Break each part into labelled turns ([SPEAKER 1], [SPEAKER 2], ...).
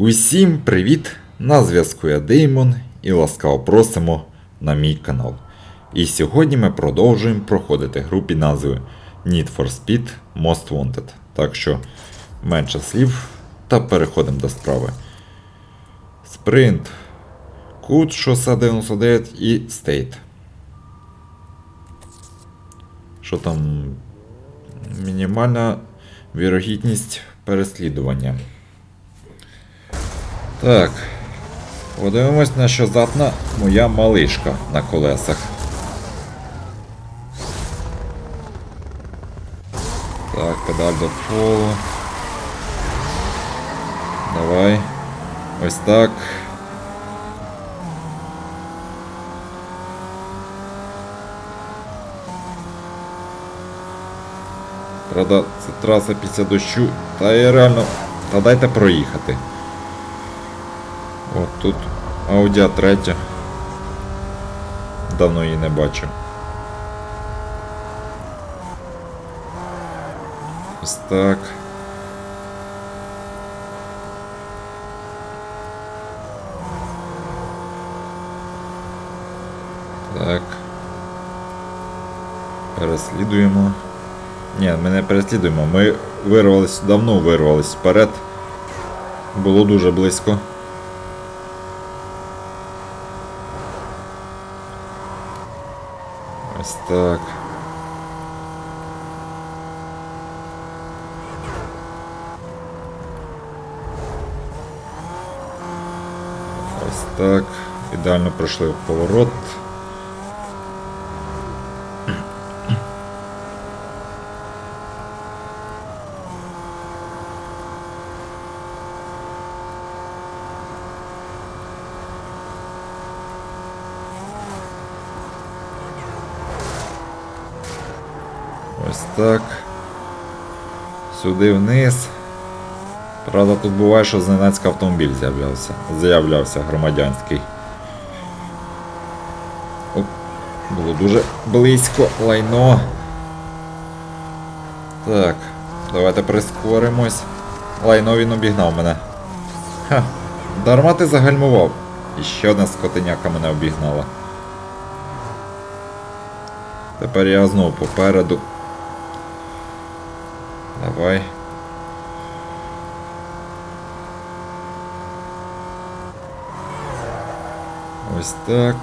[SPEAKER 1] Усім привіт! На зв'язку я Деймон і ласкаво просимо на мій канал. І сьогодні ми продовжуємо проходити гру під назвою Need for Speed Most Wanted. Так що менше слів та переходимо до справи. Спринт, Кут, шосе 99 і Стейт. Що там? Мінімальна вірогідність переслідування. Так. Подивимось, на що здатна моя малишка на колесах. Так, педаль до полу. Давай. Ось так. Правда, це траса після дощу. Та я реально. Та дайте проїхати. От тут Audi A3. Давно її не бачив. Ось так. Так. Переслідуємо. Ні, ми не переслідуємо. Ми вирвались, давно вирвались вперед. Було дуже близько. Ось так. Ось так. Ідеально пройшли поворот. Ось так. Сюди вниз. Правда, тут буває, що зненацька автомобіль з'являвся. З'являвся громадянський. Оп, було дуже близько лайно. Так, давайте прискоримось. Лайно він обігнав мене. Ха, дарма ти загальмував. І ще одна скотиняка мене обігнала. Тепер я знову попереду. Давай. Ось так.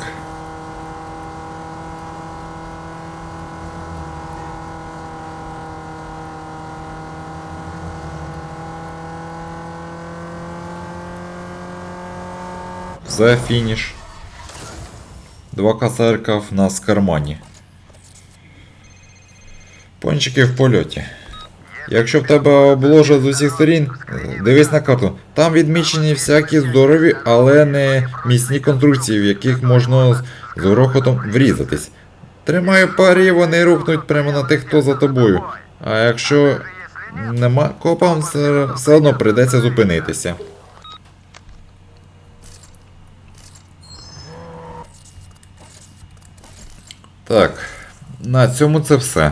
[SPEAKER 1] Все, фініш. Два косарка в нас в кармані. Пончики в польоті. Якщо в тебе обложа з усіх сторін, е, дивись на карту. Там відмічені всякі здорові, але не міцні конструкції, в яких можна з- грохотом врізатись. Тримаю парі, вони рухнуть прямо на тих, хто за тобою. А якщо нема копам, все одно прийдеться зупинитися. Так, на цьому це все.